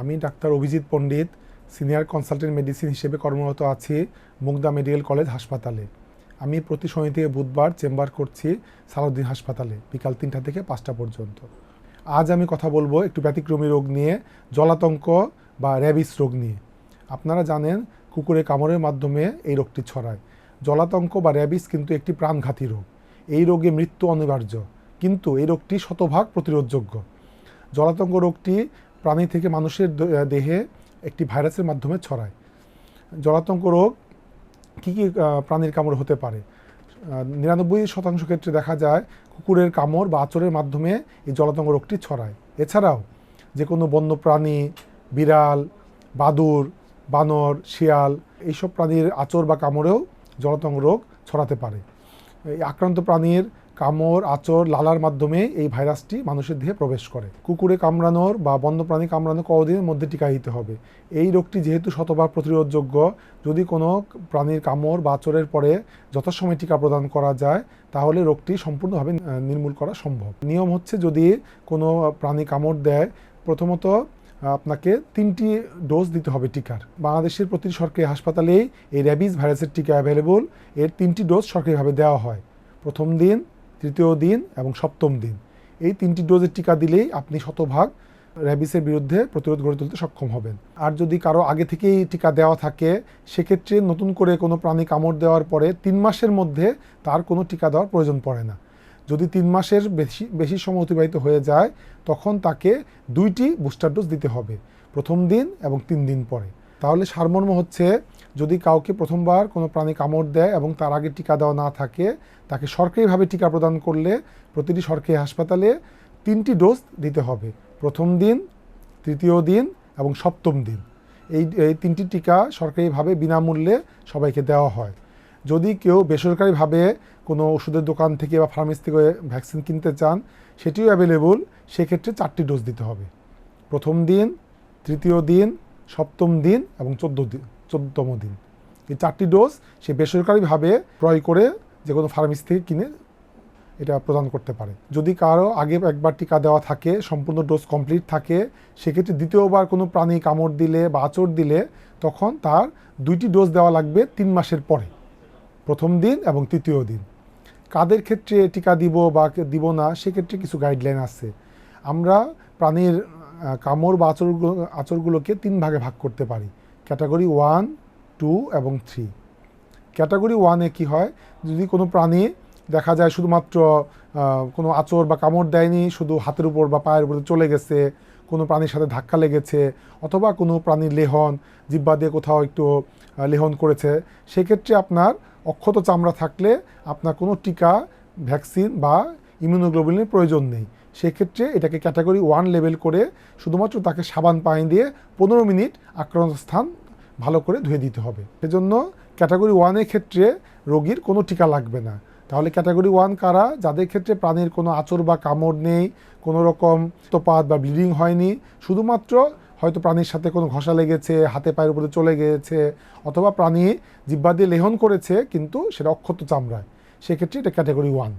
আমি doctor Abhijit Pandit, senior consultant medicine হিসেবে কর্মরত আছি মুগদা মেডিকেল কলেজ হাসপাতালে। আমি প্রতি শনি থেকে বুধবার চেম্বার করছি সালাউদ্দিন হাসপাতালে, বিকাল তিনটা থেকে পাঁচটা পর্যন্ত। আজ আমি কথা বলব একটু ব্যতিক্রমী রোগ নিয়ে, জলাতঙ্ক বা র্যাবিস রোগ নিয়ে। আপনারা জানেন, কুকুরে কামড়ের মাধ্যমে এই রোগটি ছড়ায়। জলাতঙ্ক বা র্যাবিস কিন্তু একটি প্রাণঘাতী রোগ। এই রোগে মৃত্যু অনিবার্য, কিন্তু এই রোগটি শতভাগ প্রতিরোধযোগ্য। জলাতঙ্ক রোগটি প্রাণী থেকে মানুষের দেহে একটি ভাইরাসের মাধ্যমে ছড়ায়। জলাতঙ্ক রোগ কী কী প্রাণীর কামড় হতে পারে? নিরানব্বই শতাংশ ক্ষেত্রে দেখা যায় কুকুরের কামড় বা আচরের মাধ্যমে এই জলাতঙ্ক রোগটি ছড়ায়। এছাড়াও যে কোনো বন্য প্রাণী বিড়াল বাদুর বানর, শিয়াল এইসব প্রাণীর আচর বা কামড়েও জলাতঙ্ক রোগ ছড়াতে পারে। এই আক্রান্ত প্রাণীর কামড় আচর লালার মাধ্যমে এই ভাইরাসটি মানুষের দেহে প্রবেশ করে। কুকুরে কামড়ানোর বা বন্যপ্রাণী কামড়ানো কদিনের মধ্যে টিকা দিতে হবে। এই রোগটি যেহেতু শতভাগ প্রতিরোধযোগ্য, যদি কোনো প্রাণীর কামড় বা আচরের পরে যথাসময়ে টিকা প্রদান করা যায়, তাহলে রোগটি সম্পূর্ণভাবে নির্মূল করা সম্ভব। নিয়ম হচ্ছে যদি কোনো প্রাণী কামড় দেয়, প্রথমত আপনাকে তিনটি ডোজ দিতে হবে টিকার। বাংলাদেশের প্রতিটি সরকারি হাসপাতালেই এই র্যাবিস ভাইরাসের টিকা অ্যাভেলেবল এর তিনটি ডোজ সরকারিভাবে দেওয়া হয়। প্রথম দিন তৃতীয় দিন এবং সপ্তম দিন। এই তিনটি ডোজের টিকা দিলেই আপনি শতভাগ র্যাবিসের বিরুদ্ধে প্রতিরোধ গড়ে তুলতে সক্ষম হবেন। আর যদি কারও আগে থেকেই টিকা দেওয়া থাকে, সেক্ষেত্রে নতুন করে কোনো প্রাণী কামড় দেওয়ার পরে তিন মাসের মধ্যে তার কোনো টিকা দেওয়ার প্রয়োজন পড়ে না। যদি তিন মাসের বেশি বেশি সময় অতিবাহিত হয়ে যায়, তখন তাকে দুইটি বুস্টার ডোজ দিতে হবে প্রথম দিন এবং তিন দিন পরে। তাহলে সারমর্ম হচ্ছে যদি কাউকে প্রথমবার কোনো প্রাণী কামড় দেয় এবং তার আগে টিকা দেওয়া না থাকে, তাকে সরকারিভাবে টিকা প্রদান করলে প্রতিটি সরকারি হাসপাতালে তিনটি ডোজ দিতে হবে। প্রথম দিন, তৃতীয় দিন এবং সপ্তম দিন। এই এই তিনটি টিকা সরকারিভাবে বিনামূল্যে সবাইকে দেওয়া হয়। যদি কেউ বেসরকারিভাবে কোনো ওষুধের দোকান থেকে বা ফার্মেসি থেকে ভ্যাকসিন কিনতে চান, সেটিও অ্যাভেলেবল সেক্ষেত্রে চারটি ডোজ দিতে হবে। প্রথম দিন, তৃতীয় দিন, সপ্তম দিন এবং চোদ্দ দিন। চোদ্দতম দিন। এই চারটি ডোজ সে বেসরকারিভাবে ক্রয় করে যে কোনো ফার্মেসি থেকে কিনে এটা প্রদান করতে পারে। যদি কারও আগে একবার টিকা দেওয়া থাকে, সম্পূর্ণ ডোজ কমপ্লিট থাকে, সেক্ষেত্রে দ্বিতীয়বার কোনো প্রাণী কামড় দিলে বা আচর দিলে তখন তার দুইটি ডোজ দেওয়া লাগবে তিন মাসের পরে। প্রথম দিন এবং তৃতীয় দিন। কাদের ক্ষেত্রে টিকা দিব বা দিব না, সেক্ষেত্রে কিছু গাইডলাইন আছে। আমরা প্রাণীর কামড় বা আচরগুলো আচরগুলোকে তিন ভাগে ভাগ করতে পারি। ক্যাটাগরি ওয়ান, টু এবং থ্রি। ক্যাটাগরি ওয়ানে কি হয়? যদি কোনো প্রাণী দেখা যায় শুধুমাত্র কোনো আচর বা কামড় দেয়নি, শুধু হাতের উপর বা পায়ের উপরে চলে গেছে, কোনো প্রাণীর সাথে ধাক্কা লেগেছে, অথবা কোনো প্রাণীর লেহন জিব্বা দিয়ে কোথাও একটু লেহন করেছে, সেক্ষেত্রে আপনার অক্ষত চামড়া থাকলে আপনার কোনো টিকা, ভ্যাকসিন বা ইমিউনোগ্লোবিনের প্রয়োজন নেই। সেক্ষেত্রে এটাকে ক্যাটাগরি ওয়ান লেভেল করে শুধুমাত্র তাকে সাবান পানি দিয়ে পনেরো মিনিট আক্রান্ত স্থান ভালো করে ধুয়ে দিতে হবে। সেজন্য ক্যাটাগরি ওয়ানের ক্ষেত্রে রোগীর কোনো টিকা লাগবে না। তাহলে ক্যাটাগরি ওয়ান কারা? যাদের ক্ষেত্রে প্রাণীর কোনো আচর বা কামড় নেই, কোনো রকম তোপাত বা ব্লিডিং হয়নি, শুধুমাত্র হয়তো প্রাণীর সাথে কোনো ঘষা লেগেছে, হাতে পায়ের উপরে চলে গিয়েছে অথবা প্রাণী জিব্বা দিয়ে লেহন করেছে, কিন্তু সেটা অক্ষত চামড়ায়। সেক্ষেত্রে এটা ক্যাটাগরি ওয়ান।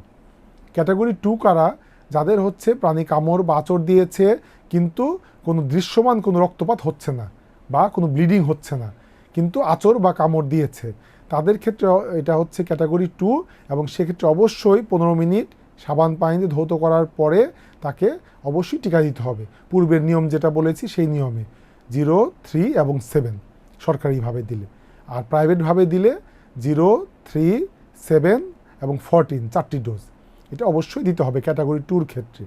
ক্যাটাগরি টু কারা? যাদের হচ্ছে প্রাণী কামড় বা আচর দিয়েছে, কিন্তু কোনো দৃশ্যমান কোনো রক্তপাত হচ্ছে না বা কোনো ব্লিডিং হচ্ছে না, কিন্তু আচর বা কামড় দিয়েছে। তাদের ক্ষেত্রে এটা হচ্ছে ক্যাটাগরি টু এবং সেক্ষেত্রে অবশ্যই পনেরো মিনিট সাবান পানি দিয়ে ধৌত করার পরে তাকে অবশ্যই টিকা দিতে হবে। পূর্বের নিয়ম যেটা বলেছি সেই নিয়মে। জিরো, থ্রি এবং সেভেন সরকারিভাবে দিলে। আর প্রাইভেটভাবে দিলে জিরো, থ্রি, সেভেন এবং ফরটিন চারটি ডোজ। এটা অবশ্যই দিতে হবে ক্যাটাগরি টুর ক্ষেত্রে।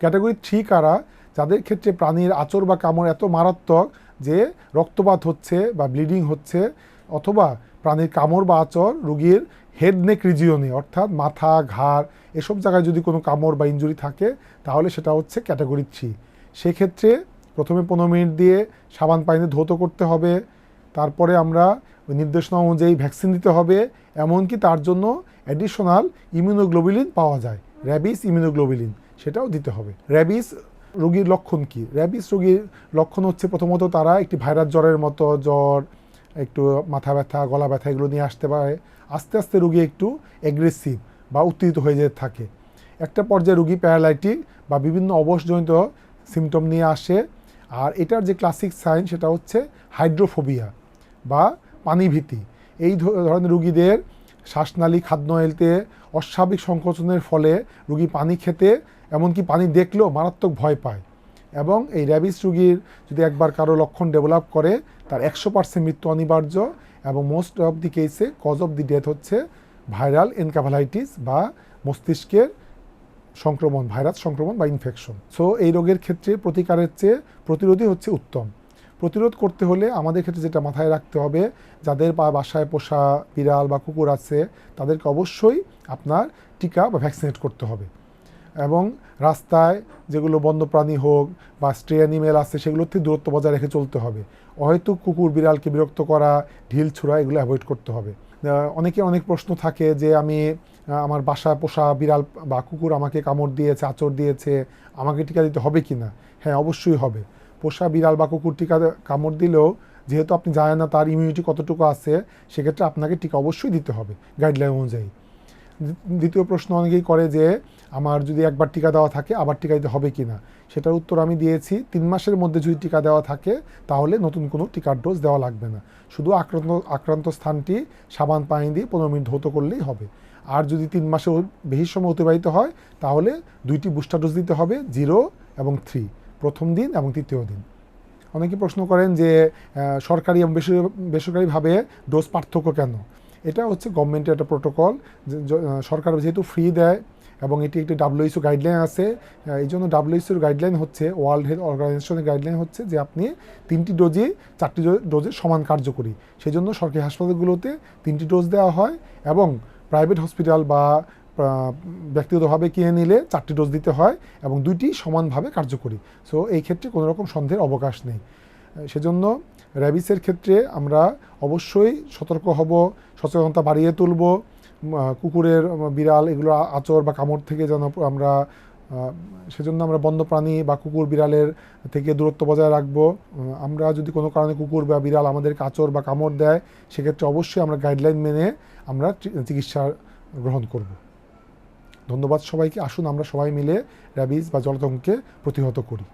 ক্যাটাগরি থ্রি কারা, যাদের ক্ষেত্রে প্রাণীর আচর বা কামড় এত মারাত্মক যে রক্তপাত হচ্ছে বা ব্লিডিং হচ্ছে, অথবা প্রাণীর কামড় বা আচর, রোগীর হেড নেক রিজিয়নে অর্থাৎ মাথা, ঘাড়, এসব জায়গায় যদি কোনো কামড় বা ইনজুরি থাকে, তাহলে সেটা হচ্ছে ক্যাটাগরি থ্রি। সেক্ষেত্রে প্রথমে পনেরো মিনিট দিয়ে সাবান, পানিতে ধৌত করতে হবে। তারপরে আমরা ওই নির্দেশনা অনুযায়ী ভ্যাকসিন দিতে হবে, এমনকি তার জন্য অ্যাডিশনাল ইমিউনোগ্লোবুলিন পাওয়া যায় র্যাবিস ইমিউনোগ্লোবুলিন সেটাও দিতে হবে। র্যাবিস রোগীর লক্ষণ কি? র্যাবিস রোগীর লক্ষণ হচ্ছে প্রথমত তারা একটি ভাইরাস জ্বরের মতো, জ্বর, একটু মাথা ব্যথা, গলা ব্যথা এগুলো নিয়ে আসতে পারে। আস্তে আস্তে রোগী একটু অ্যাগ্রেসিভ বা উত্তেজিত হয়ে যেতে থাকে। একটা পর্যায়ে রোগী প্যারালাইটিক বা বিভিন্ন অবসজনিত সিমটম নিয়ে আসে। আর এটার যে ক্লাসিক সাইন সেটা হচ্ছে হাইড্রোফোবিয়া বা পানিভীতি। এই ধরনের রুগীদের শ্বাসনালী খাদ্যনালীতে অস্বাভাবিক সংকোচনের ফলে রুগী পানি খেতে, এমনকি পানি দেখলেও মারাত্মক ভয় পায়। এবং এই র্যাবিস রুগীর যদি একবার কারও লক্ষণ ডেভেলপ করে, তার একশো পার্সেন্ট মৃত্যু অনিবার্য এবং মোস্ট অফ দি কেসে কজ অফ দি ডেথ হচ্ছে ভাইরাল এনকাফালাইটিস বা মস্তিষ্কের সংক্রমণ, ভাইরাস সংক্রমণ বা ইনফেকশন। সো এই রোগের ক্ষেত্রে প্রতিকারের চেয়ে প্রতিরোধই হচ্ছে উত্তম। প্রতিরোধ করতে হলে আমাদের ক্ষেত্রে যেটা মাথায় রাখতে হবে, যাদের বাসায় পোষা বিড়াল বা কুকুর আছে, তাদেরকে অবশ্যই আপনার টিকা বা ভ্যাকসিনেট করতে হবে। এবং রাস্তায় যেগুলো বন্যপ্রাণী হোক বা স্ট্রে অ্যানিমেল আছে সেগুলোর থেকে দূরত্ব বজায় রেখে চলতে হবে। হয়তো কুকুর বিড়ালকে বিরক্ত করা, ঢিল ছুড়া, এগুলো অ্যাভয়েড করতে হবে। অনেকে অনেক প্রশ্ন থাকে যে আমি আমার বাসায় পোষা বিড়াল বা কুকুর আমাকে কামড় দিয়েছে আচর দিয়েছে, আমাকে টিকা দিতে হবে কি না হ্যাঁ অবশ্যই হবে। পোষা বিড়াল বা কুকুর টিকা কামড় দিলেও যেহেতু আপনি জানেন না তার ইমিউনিটি কতটুকু আছে, সেক্ষেত্রে আপনাকে টিকা অবশ্যই দিতে হবে গাইডলাইন অনুযায়ী। দ্বিতীয় প্রশ্ন অনেকেই করে যে আমার যদি একবার টিকা দেওয়া থাকে আবার টিকা দিতে হবে কি না সেটার উত্তর আমি দিয়েছি, তিন মাসের মধ্যে যদি টিকা দেওয়া থাকে তাহলে নতুন কোনো টিকার ডোজ দেওয়া লাগবে না। শুধু আক্রান্ত আক্রান্ত স্থানটি সাবান, পানি দিয়ে পনেরো মিনিট ধৌত করলেই হবে। আর যদি তিন মাসের বেশি সময় অতিবাহিত হয় তাহলে দুইটি বুস্টার ডোজ দিতে হবে জিরো এবং থ্রি প্রথম দিন এবং তৃতীয় দিন। অনেকে প্রশ্ন করেন যে সরকারি এবং বেসরকারিভাবে ডোজ পার্থক্য কেন? এটা হচ্ছে গভর্নমেন্টের একটা প্রোটোকল সরকার যেহেতু ফ্রি দেয় এবং এটি একটি ডাব্লিউএইচও গাইডলাইন আছে এই জন্য ডাব্লিউএইচওর গাইডলাইন হচ্ছে ওয়ার্ল্ড হেলথ অর্গানাইজেশনের গাইডলাইন হচ্ছে যে, আপনি তিনটি ডোজই চারটি ডোজে সমান কার্যকরী। সেই জন্য সরকারি হাসপাতালগুলোতে তিনটি ডোজ দেওয়া হয় এবং প্রাইভেট হসপিটাল বা ব্যক্তিগতভাবে কিনে নিলে চারটি ডোজ দিতে হয় এবং দুইটি সমানভাবে কার্যকরী। সো এই ক্ষেত্রে কোনো রকম সন্দেহের অবকাশ নেই। সেজন্য র্যাবিসের ক্ষেত্রে আমরা অবশ্যই সতর্ক হব, সচেতনতা বাড়িয়ে তুলব কুকুরের বিড়াল এগুলো আচর বা কামড় থেকে যেন আমরা সেজন্য আমরা বন্যপ্রাণী বা কুকুর বিড়ালের থেকে দূরত্ব বজায় রাখব। আমরা যদি কোনো কারণে কুকুর বা বিড়াল আমাদের আচর বা কামড় দেয়, সেক্ষেত্রে অবশ্যই আমরা গাইডলাইন মেনে আমরা চিকিৎসা গ্রহণ করব। ধন্যবাদ সবাইকে। আসুন আমরা সবাই মিলে র্যাবিজ বা জলতঙ্ককে প্রতিহত করি।